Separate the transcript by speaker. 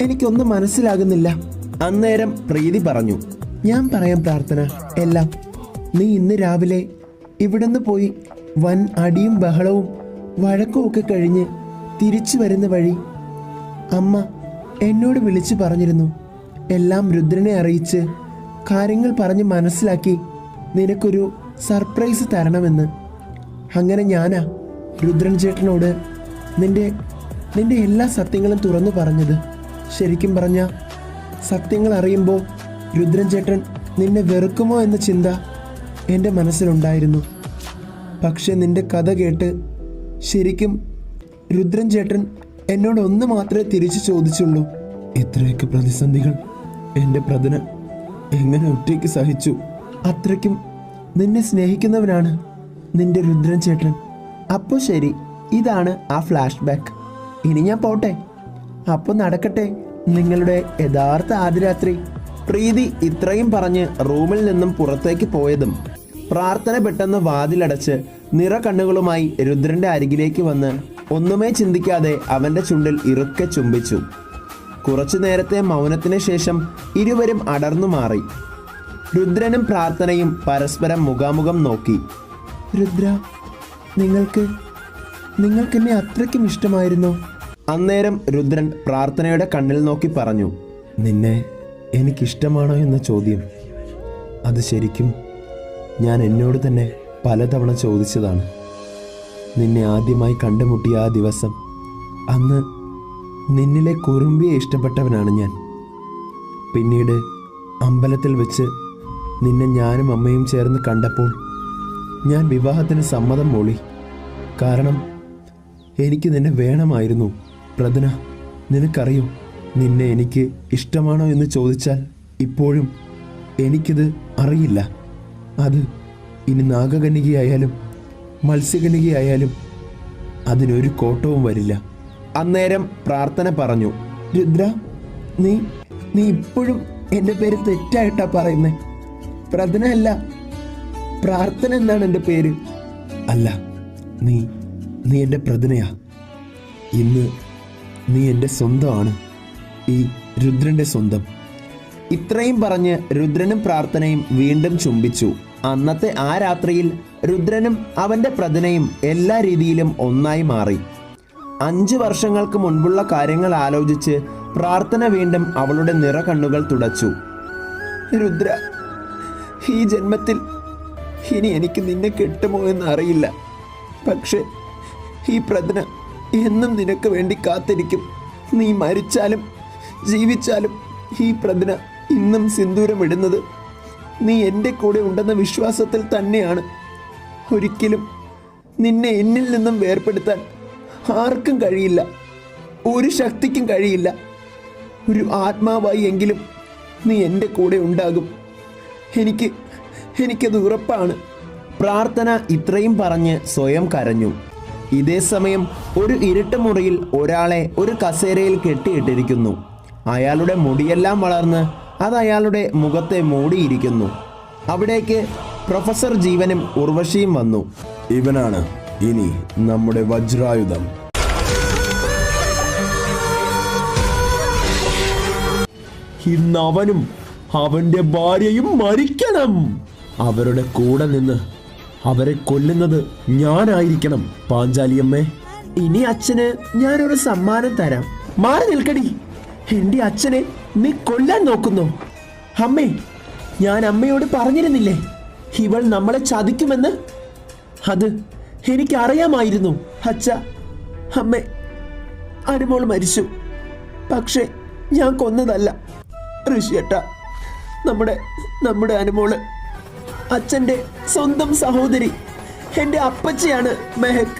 Speaker 1: എനിക്കൊന്നും മനസ്സിലാകുന്നില്ല. അന്നേരം പ്രീതി പറഞ്ഞു ഞാൻ പറയാം പ്രാർത്ഥന എല്ലാം. നീ ഇന്ന് രാവിലെ ഇവിടുന്ന് പോയി വൻ അടിയും ബഹളവും വഴക്കും ഒക്കെ കഴിഞ്ഞ് തിരിച്ചു വരുന്ന വഴി അമ്മ എന്നോട് വിളിച്ചു പറഞ്ഞിരുന്നു. എല്ലാം രുദ്രനെ അറിയിച്ച് കാര്യങ്ങൾ പറഞ്ഞ് മനസ്സിലാക്കി നിനക്കൊരു സർപ്രൈസ് തരണമെന്ന്. അങ്ങനെ ഞാനാ രുദ്രൻ ചേട്ടനോട് നിന്റെ നിന്റെ എല്ലാ സത്യങ്ങളും തുറന്നു പറഞ്ഞത്. ശരിക്കും പറഞ്ഞ സത്യങ്ങൾ അറിയുമ്പോൾ രുദ്രൻ ചേട്ടൻ നിന്നെ വെറുക്കുമോ എന്ന ചിന്ത എന്റെ മനസ്സിലുണ്ടായിരുന്നു. പക്ഷെ നിന്റെ കഥ കേട്ട് ശരിക്കും രുദ്രൻ ചേട്ടൻ എന്നോട് ഒന്ന് മാത്രമേ തിരിച്ചു ചോദിച്ചുള്ളൂ. ഇത്രയൊക്കെ പ്രതിസന്ധികൾ എന്റെ പ്രതന എങ്ങനെ ഒറ്റയ്ക്ക് സഹിച്ചു? അത്രയ്ക്കും നിന്നെ സ്നേഹിക്കുന്നവനാണ് നിന്റെ രുദ്രൻ ചേട്ടൻ. അപ്പോൾ ശരി ഇതാണ് ആ ഫ്ലാഷ് ബാക്ക് ഇനി ഞാൻ പോട്ടെ. അപ്പോൾ നടക്കട്ടെ. നിങ്ങളുടെ യഥാർത്ഥ ആദ്യരാത്രി. പ്രീതി ഇത്രയും പറഞ്ഞ് റൂമിൽ നിന്നും പുറത്തേക്ക് പോയതും പ്രാർത്ഥന പെട്ടെന്ന് വാതിലടച്ച് നിറ കണ്ണുകളുമായി രുദ്രന്റെ അരികിലേക്ക് വന്ന് ഒന്നുമേ ചിന്തിക്കാതെ അവന്റെ ചുണ്ടിൽ ഇറുക്കെ ചുംബിച്ചു. കുറച്ചു നേരത്തെ മൗനത്തിന് ശേഷം ഇരുവരും അടർന്നു മാറി. രുദ്രനും പ്രാർത്ഥനയും പരസ്പരം മുഖാമുഖം നോക്കി. രുദ്ര നിങ്ങൾക്ക് നിങ്ങൾക്കെന്നെ അത്രയ്ക്കും ഇഷ്ടമായിരുന്നോ. അന്നേരം രുദ്രൻ പ്രാർത്ഥനയുടെ കണ്ണിൽ നോക്കി പറഞ്ഞു നിന്നെ എനിക്കിഷ്ടമാണോ എന്ന ചോദ്യം. അത് ശരിക്കും ഞാൻ എന്നോട് തന്നെ പലതവണ ചോദിച്ചതാണ്. നിന്നെ ആദ്യമായി കണ്ടുമുട്ടിയ ആ ദിവസം അന്ന് നിന്നിലെ കുറുമ്പിയെ ഇഷ്ടപ്പെട്ടവനാണ് ഞാൻ. പിന്നീട് അമ്പലത്തിൽ വെച്ച് നിന്നെ ഞാനും അമ്മയും ചേർന്ന് കണ്ടപ്പോൾ ഞാൻ വിവാഹത്തിന് സമ്മതം മൂളി. കാരണം എനിക്ക് നിന്നെ വേണമായിരുന്നു. പ്രദന നിനക്കറിയോ നിന്നെ എനിക്ക് ഇഷ്ടമാണോ എന്ന് ചോദിച്ചാൽ ഇപ്പോഴും എനിക്കിത് അറിയില്ല. അത് ഇനി നാഗകന്യകയായാലും മത്സ്യകന്യകയായാലും അതിനൊരു കോട്ടവും വരില്ല. അന്നേരം പ്രാർത്ഥന പറഞ്ഞു രുദ്ര നീ നീ ഇപ്പോഴും എന്റെ പേര് തെറ്റായിട്ടാ പറയുന്നേ. പ്രദന അല്ല പ്രാർത്ഥന എന്നാണ് എന്റെ പേര്. അല്ല നീ നീ എന്റെ പ്രദനയാ ഇന്ന് നീ എന്റെ സ്വന്തമാണ്. ഈ രുദ്രന്റെ സ്വന്തം. ഇത്രയും പറഞ്ഞ് രുദ്രനും പ്രാർത്ഥനയും വീണ്ടും ചുംബിച്ചു. അന്നത്തെ ആ രാത്രിയിൽ രുദ്രനും അവന്റെ പ്രതനയും എല്ലാ രീതിയിലും ഒന്നായി മാറി. അഞ്ച് വർഷങ്ങൾക്ക് മുൻപുള്ള കാര്യങ്ങൾ ആലോചിച്ച് പ്രാർത്ഥന വീണ്ടും അവളുടെ നിറ കണ്ണുകൾ തുടച്ചു. രുദ്ര ഈ ജന്മത്തിൽ ഇനി എനിക്ക് നിന്നെ കിട്ടുമോ എന്ന് അറിയില്ല. പക്ഷെ ഈ പ്രജ്ഞ എന്നും നിനക്ക് വേണ്ടി കാത്തിരിക്കും. നീ മരിച്ചാലും ജീവിച്ചാലും ഈ പ്രതിന ഇന്നും സിന്ദൂരമിടുന്നത് നീ എന്റെ കൂടെ ഉണ്ടെന്ന വിശ്വാസത്തിൽ തന്നെയാണ്. ഒരിക്കലും നിന്നെ എന്നിൽ നിന്നും വേർപ്പെടുത്താൻ ആർക്കും കഴിയില്ല. ഒരു ശക്തിക്കും കഴിയില്ല. ഒരു ആത്മാവായി എങ്കിലും നീ എന്റെ കൂടെ ഉണ്ടാകും. എനിക്ക് എനിക്കത് ഉറപ്പാണ്. പ്രാർത്ഥന ഇത്രയും പറഞ്ഞ് സ്വയം കരഞ്ഞു. ഇതേ സമയം ഒരു ഇരുട്ട് മുറിയിൽ ഒരാളെ ഒരു കസേരയിൽ കെട്ടിയിട്ടിരിക്കുന്നു. അയാളുടെ മുടിയെല്ലാം വളർന്ന് അത് അയാളുടെ മുഖത്തെ മൂടിയിരിക്കുന്നു. അവിടേക്ക് പ്രൊഫസർ ജീവനും ഉർവശിയും വന്നു.
Speaker 2: ഇവനാണ് ഇനി നമ്മുടെ വജ്രായുധം.
Speaker 1: ഇന്ന് അവനും അവന്റെ ഭാര്യയും മരിക്കണം. അവരുടെ കൂടെ നിന്ന് അവരെ കൊല്ലുന്നത് ഞാനായിരിക്കണം പാഞ്ചാലിയമ്മേ. ഇനി അച്ഛന് ഞാനൊരു സമ്മാനം തരാം. മാറി നിൽക്കടി. എന്റെ അച്ഛനെ നീ കൊല്ലാൻ നോക്കുന്നു. അമ്മേ ഞാൻ അമ്മയോട് പറഞ്ഞിരുന്നില്ലേ ഇവൾ നമ്മളെ ചതിക്കുമെന്ന്? അത് എനിക്കറിയാമായിരുന്നു. അച്ഛ അമ്മേ അനുമോൾ മരിച്ചു. പക്ഷേ ഞാൻ കൊന്നതല്ല. ഋഷിയട്ട നമ്മുടെ നമ്മുടെ അനുമോൾ അച്ഛന്റെ സ്വന്തം സഹോദരി. എന്റെ അപ്പച്ചയാണ് മെഹക്.